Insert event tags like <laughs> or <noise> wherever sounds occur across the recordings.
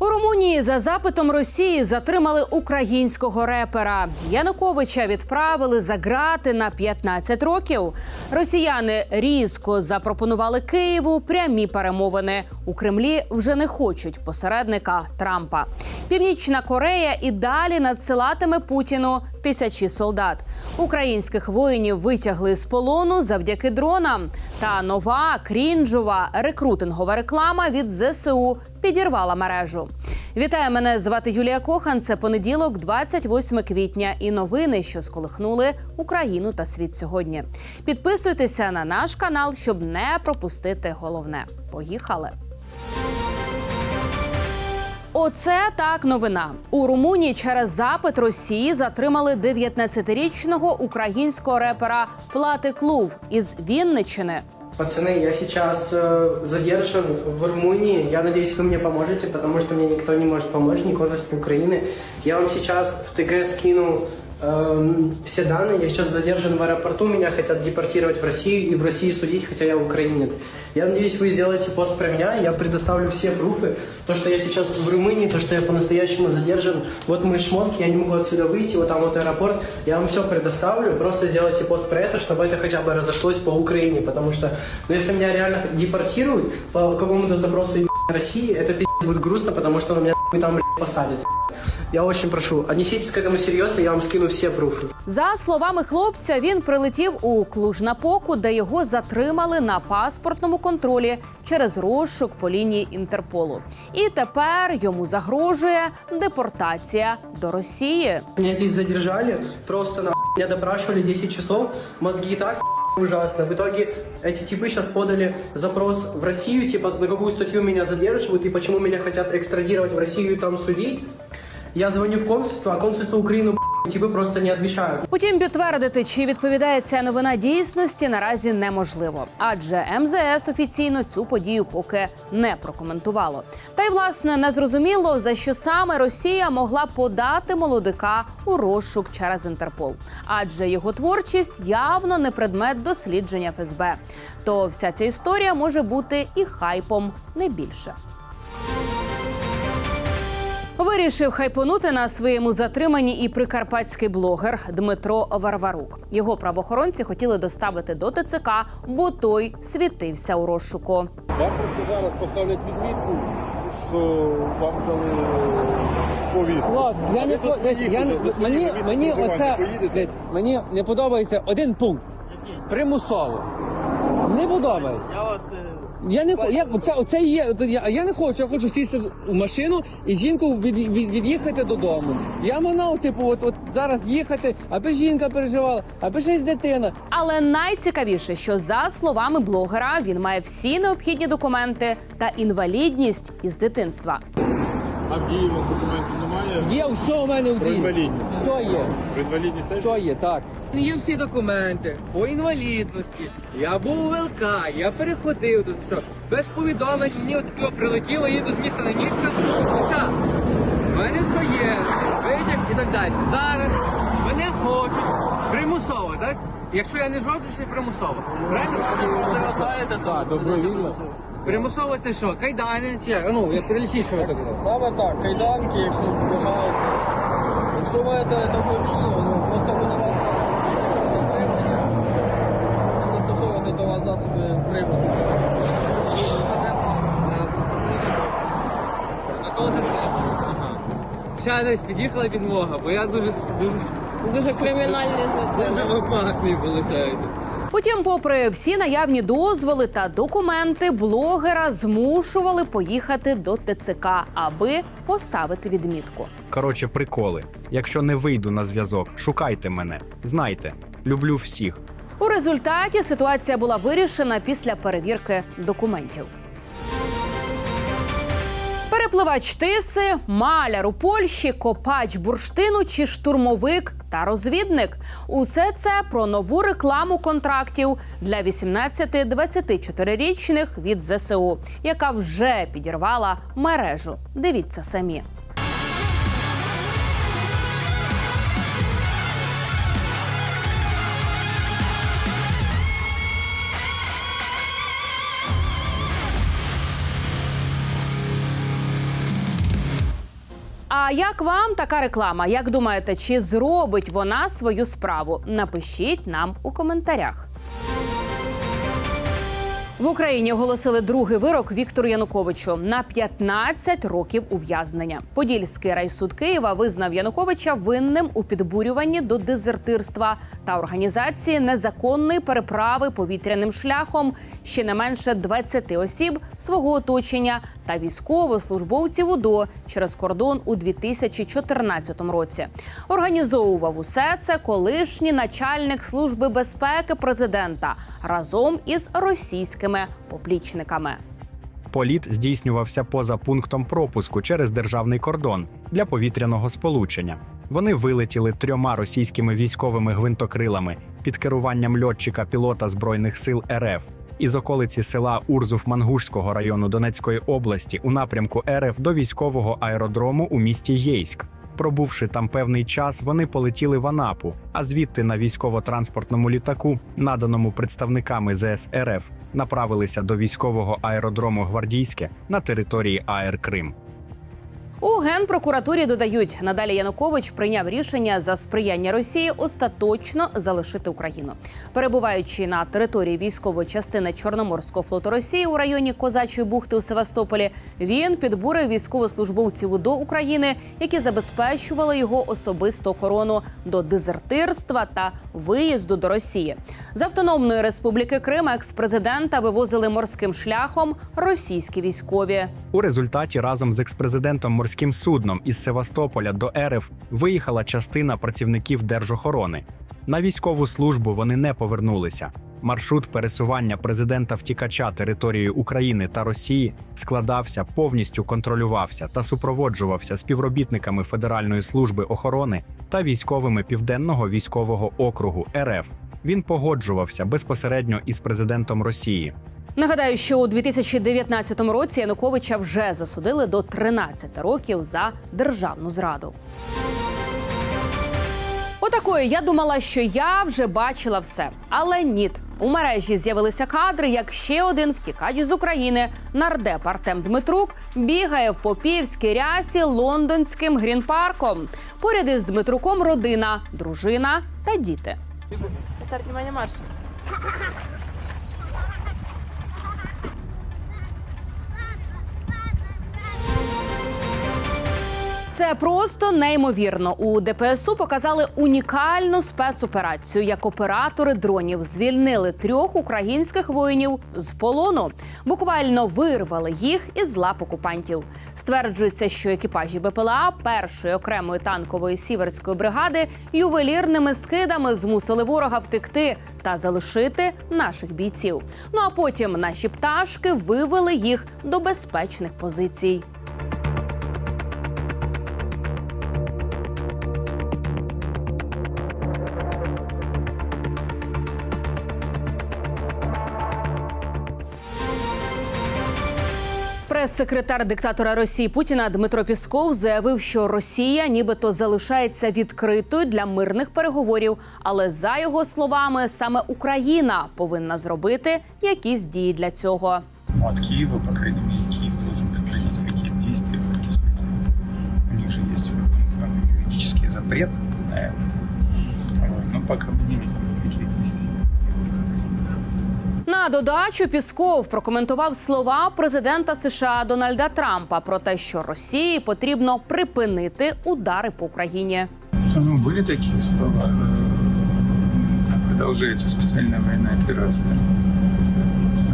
У Румунії за запитом Росії затримали українського репера. Януковича відправили за грати на 15 років. Росіяни різко запропонували Києву прямі перемовини. У Кремлі вже не хочуть посередника Трампа. Північна Корея і далі надсилатиме Путіну тисячі солдат. Українських воїнів витягли з полону завдяки дронам. Та нова крінжова рекрутингова реклама від ЗСУ підірвала мережу. Вітаю, мене звати Юлія Кохан. Це понеділок, 28 квітня, і новини, що сколихнули Україну та світ сьогодні. Підписуйтеся на наш канал, щоб не пропустити головне. Поїхали! Оце так новина. У Румунії через запит Росії затримали 19-річного українського репера Плати Клув із Вінничини. Пацаны, я сейчас э, задержан в Румынии. Я надеюсь, вы мне поможете, потому что мне никто не может помочь, ни консульство Украины. Я вам сейчас в ТГ скину эм, все данные. Я сейчас задержан в аэропорту, меня хотят депортировать в Россию и в России судить, хотя я украинец. Я надеюсь, вы сделаете пост про меня, я предоставлю все пруфы. То, что я сейчас в Румынии, то, что я по-настоящему задержан. Вот мои шмотки, я не могу отсюда выйти, вот там вот аэропорт. Я вам все предоставлю, просто сделайте пост про это, чтобы это хотя бы разошлось по Украине, потому что, ну, если меня реально депортируют по какому-то запросу ебаной России, это пиздец будет грустно, потому что меня нахуй там блядь, посадят. Я очень прошу, отнеситесь к этому серьезно, я вам скину все пруфы. За словами хлопця, він прилетів у Клуж-Напоку, де його затримали на паспортному контролі через розшук по лінії Інтерполу. І тепер йому загрожує депортація до Росії. Меня здесь задержали, просто на меня допрашивали 10 часов, мозги и так ужасно. В итоге эти типы сейчас подали запрос в Россию, типа на какую статью меня задерживают и почему меня хотят экстрадировать в Россию и там судить. Я звоню в консульство, а консульство Украины типы просто не отвечают. Утім, підтвердити, чи відповідає ця новина дійсності, наразі неможливо, адже МЗС офіційно цю подію поки не прокоментувало. Та й власне не зрозуміло за що саме Росія могла подати молодика у розшук через Інтерпол, адже його творчість явно не предмет дослідження ФСБ. То вся ця історія може бути і хайпом не більше. Вирішив хайпонути на своєму затриманні і прикарпатський блогер Дмитро Варварук. Його правоохоронці хотіли доставити до ТЦК, бо той світився у розшуку. Вам просто зараз поставлять відмітку, що вам дали повістку. Я не по- дивіться, я не мені мені оце дивіться, мені не подобається один пункт. Примусово. Не подобається. Я вас не Я не хочу. Я оце, оце є. Я, я не хочу. Я хочу сісти в машину і жінку від, від, від'їхати додому. Я манав, типу, от, от зараз їхати, аби жінка переживала, аби ще й дитина. Але найцікавіше, що за словами блогера, він має всі необхідні документи та інвалідність із дитинства. А в Є все у мене в дії. інвалідність. Все є. Про інвалідність теж? Все є, так. Є всі документи по інвалідності. Я був у ВЛК, я переходив тут все. Без повідомлень мені от таке прилетіло, їду з міста на місто. Хоча в мене все є, витяг і так далі. Зараз мене хочуть примусово, так? Якщо я не жодний, то примусово. Правильно? Так, добровільно. Примусово це що? Кайдани чи як? Ну, як прилічіть, що ви так казали. Саме так, кайданки, якщо бажаєте. Якщо маєте добровільно, ну просто буде вас затримання, щоб не застосовувати до вас засоби приводу. Ще десь під'їхала підмога, бо я дуже дуже, Дуже кримінальні злочини. <laughs> дуже опасний виходить. Утім, попри всі наявні дозволи та документи, блогера змушували поїхати до ТЦК, аби поставити відмітку. Коротше, приколи. Якщо не вийду на зв'язок, шукайте мене. Знайте, люблю всіх. У результаті ситуація була вирішена після перевірки документів. Перепливач тиси, маляр у Польщі, копач бурштину чи штурмовик та розвідник. Усе це про нову рекламу контрактів для 18-24-річних від ЗСУ, яка вже підірвала мережу. Дивіться самі. А як вам така реклама? Як думаєте, чи зробить вона свою справу? Напишіть нам у коментарях. В Україні оголосили другий вирок Віктору Януковичу на 15 років ув'язнення. Подільський райсуд Києва визнав Януковича винним у підбурюванні до дезертирства та організації незаконної переправи повітряним шляхом ще не менше 20 осіб свого оточення та військовослужбовців УДО через кордон у 2014 році. Організовував усе це колишній начальник служби безпеки президента разом із російськими поплічниками. Політ здійснювався поза пунктом пропуску через державний кордон для повітряного сполучення. Вони вилетіли трьома російськими військовими гвинтокрилами під керуванням льотчика пілота збройних сил РФ із околиці села Урзув Мангушського району Донецької області у напрямку РФ до військового аеродрому у місті Єйськ. Пробувши там певний час, вони полетіли в Анапу, а звідти на військово-транспортному літаку, наданому представниками ЗС РФ, направилися до військового аеродрому Гвардійське на території АЕР Крим. У генпрокуратурі додають, надалі Янукович прийняв рішення за сприяння Росії остаточно залишити Україну. Перебуваючи на території військової частини Чорноморського флоту Росії у районі Козачої бухти у Севастополі, він підбурив військовослужбовців УДО України, які забезпечували його особисту охорону до дезертирства та виїзду до Росії. З автономної республіки Крим екс-президента вивозили морським шляхом російські військові. У результаті разом з експрезидентом морським судном із Севастополя до РФ виїхала частина працівників держохорони. На військову службу вони не повернулися. Маршрут пересування президента втікача територією України та Росії складався, повністю контролювався та супроводжувався співробітниками Федеральної служби охорони та військовими Південного військового округу РФ. Він погоджувався безпосередньо із президентом Росії. Нагадаю, що у 2019 році Януковича вже засудили до 13 років за державну зраду. Отакою я думала, що я вже бачила все, але ні. У мережі з'явилися кадри, як ще один втікач з України, нардеп Артем Дмитрук, бігає в попівській рясі лондонським грінпарком. Поряд із Дмитруком родина, дружина та діти. Так, внимание, марш. Це просто неймовірно. У ДПСУ показали унікальну спецоперацію, як оператори дронів звільнили трьох українських воїнів з полону. Буквально вирвали їх із лап окупантів. Стверджується, що екіпажі БПЛА першої окремої танкової сіверської бригади ювелірними скидами змусили ворога втекти та залишити наших бійців. Ну а потім наші пташки вивели їх до безпечних позицій. Прес-секретар диктатора Росії Путіна Дмитро Пісков заявив, що Росія нібито залишається відкритою для мирних переговорів. Але за його словами, саме Україна повинна зробити якісь дії для цього. Ну, от Киева, по крайней мере, Киев должен предпринять какие-то действия против них. У них же есть э, юридический запрет на это. Вот. Но пока мы не видим никаких действий. На додачу Пісков прокоментував слова президента США Дональда Трампа про те, що Росії потрібно припинити удари по Україні. Ну, были такие слова. Э, Продолжается специальная военная операция.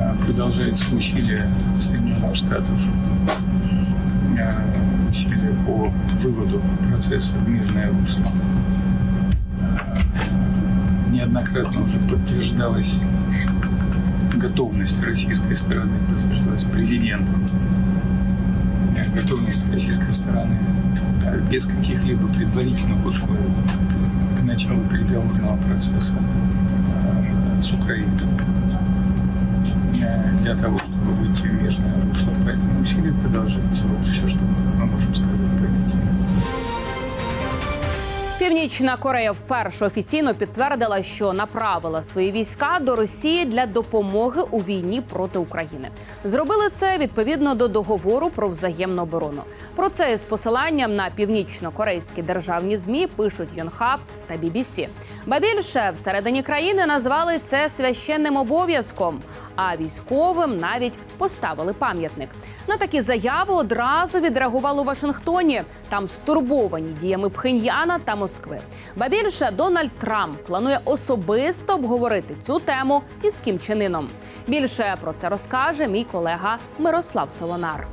Э, Продолжаются усилия Соединенных Штатов. э, Усилия по выводу процесса в мирное русло. Э, Неоднократно уже подтверждалась готовность российской стороны, подтверждалась президентом. Готовность российской стороны без каких-либо предварительных условий к началу переговорного процесса э, с Украиной э, для того, чтобы выйти в мирное русло. Поэтому усилия продолжаются. Вот все, что мы Північна Корея вперше офіційно підтвердила, що направила свої війська до Росії для допомоги у війні проти України. Зробили це відповідно до договору про взаємну оборону. Про це з посиланням на північно-корейські державні змі пишуть Йонхаб та BBC. Ба більше всередині країни назвали це священним обов'язком. А військовим навіть поставили пам'ятник. На такі заяви одразу відреагували у Вашингтоні. Там стурбовані діями Пхеньяна та Москви. Ба більше Дональд Трамп планує особисто обговорити цю тему із Кім Чен Іном. Більше про це розкаже мій колега Мирослав Солонар.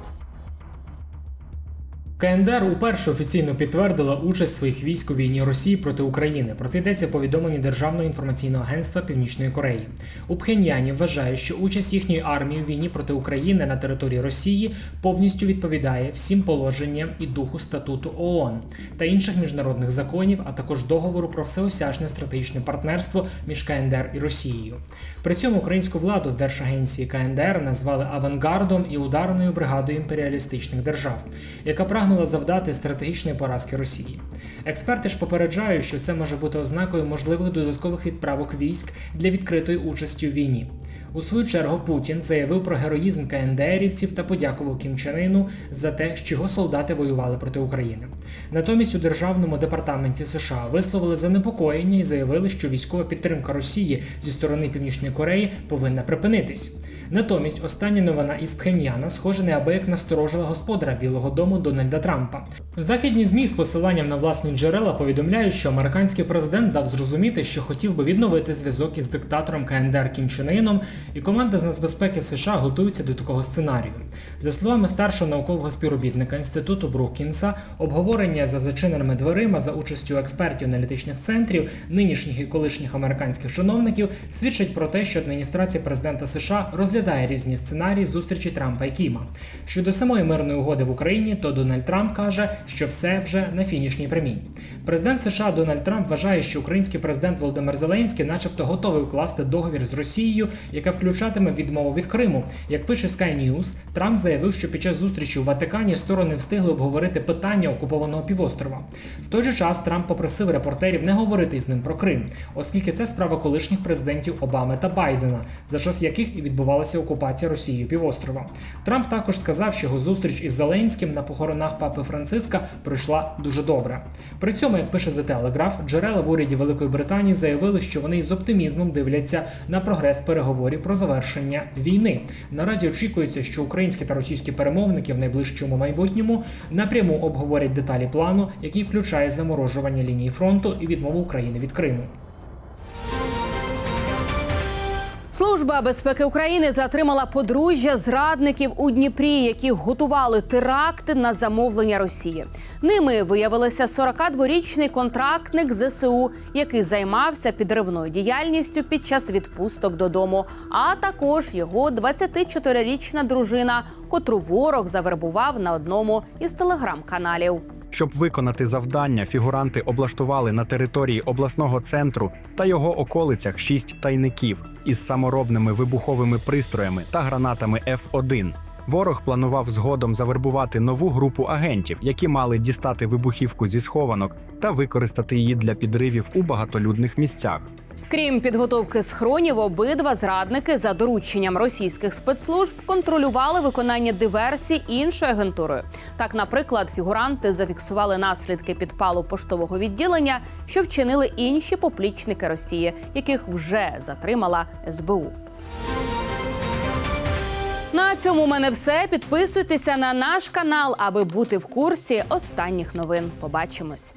КНДР уперше офіційно підтвердила участь своїх військ у війні Росії проти України. Про це йдеться в повідомленні Державного інформаційного агентства Північної Кореї. У Пхеньяні вважають, що участь їхньої армії у війні проти України на території Росії повністю відповідає всім положенням і духу статуту ООН та інших міжнародних законів, а також договору про всеосяжне стратегічне партнерство між КНДР і Росією. При цьому українську владу в Держагенції КНДР назвали авангардом і ударною бригадою імперіалістичних держав, яка прагнула завдати стратегічної поразки Росії. Експерти ж попереджають, що це може бути ознакою можливих додаткових відправок військ для відкритої участі у війні. У свою чергу Путін заявив про героїзм КНДРівців та подякував Кім Чен Іну за те, що його солдати воювали проти України. Натомість у державному департаменті США висловили занепокоєння і заявили, що військова підтримка Росії зі сторони Північної Кореї повинна припинитись. Натомість остання новина із Пхеньяна, схоже, неабияк насторожила господара Білого Дому Дональда Трампа. Західні змі з посиланням на власні джерела повідомляють, що американський президент дав зрозуміти, що хотів би відновити зв'язок із диктатором КНДР Кім Чен Іном, і команда з нацбезпеки США готується до такого сценарію. За словами старшого наукового співробітника інституту Брукінса, обговорення за зачиненими дверима за участю експертів аналітичних центрів, нинішніх і колишніх американських чиновників, свідчать про те, що адміністрація президента США розглядає різні сценарії зустрічі Трампа і Кіма. Щодо самої мирної угоди в Україні, то Дональд Трамп каже, що все вже на фінішній прямій. Президент США Дональд Трамп вважає, що український президент Володимир Зеленський, начебто, готовий укласти договір з Росією, яка включатиме відмову від Криму. Як пише Sky News, Трамп заявив, що під час зустрічі у Ватикані сторони встигли обговорити питання окупованого півострова. В той же час Трамп попросив репортерів не говорити з ним про Крим, оскільки це справа колишніх президентів Обами та Байдена, за час яких і відбувалася окупація Росією півострова. Трамп також сказав, що його зустріч із Зеленським на похоронах папи Франциска пройшла дуже добре. При цьому, як пише The Telegraph, джерела в уряді Великої Британії заявили, що вони з оптимізмом дивляться на прогрес переговорів про завершення війни. Наразі очікується, що українські та російські перемовники в найближчому майбутньому напряму обговорять деталі плану, який включає заморожування лінії фронту і відмову України від Криму. Служба безпеки України затримала подружжя зрадників у Дніпрі, які готували теракти на замовлення Росії. Ними виявилися 42-річний контрактник ЗСУ, який займався підривною діяльністю під час відпусток додому, а також його 24-річна дружина, котру ворог завербував на одному із телеграм-каналів. Щоб виконати завдання, фігуранти облаштували на території обласного центру та його околицях шість тайників із саморобними вибуховими пристроями та гранатами F1. Ворог планував згодом завербувати нову групу агентів, які мали дістати вибухівку зі схованок та використати її для підривів у багатолюдних місцях. Крім підготовки схронів, обидва зрадники за дорученням російських спецслужб контролювали виконання диверсій іншою агентурою. Так, наприклад, фігуранти зафіксували наслідки підпалу поштового відділення, що вчинили інші поплічники Росії, яких вже затримала СБУ. На цьому у мене все. Підписуйтеся на наш канал, аби бути в курсі останніх новин. Побачимось.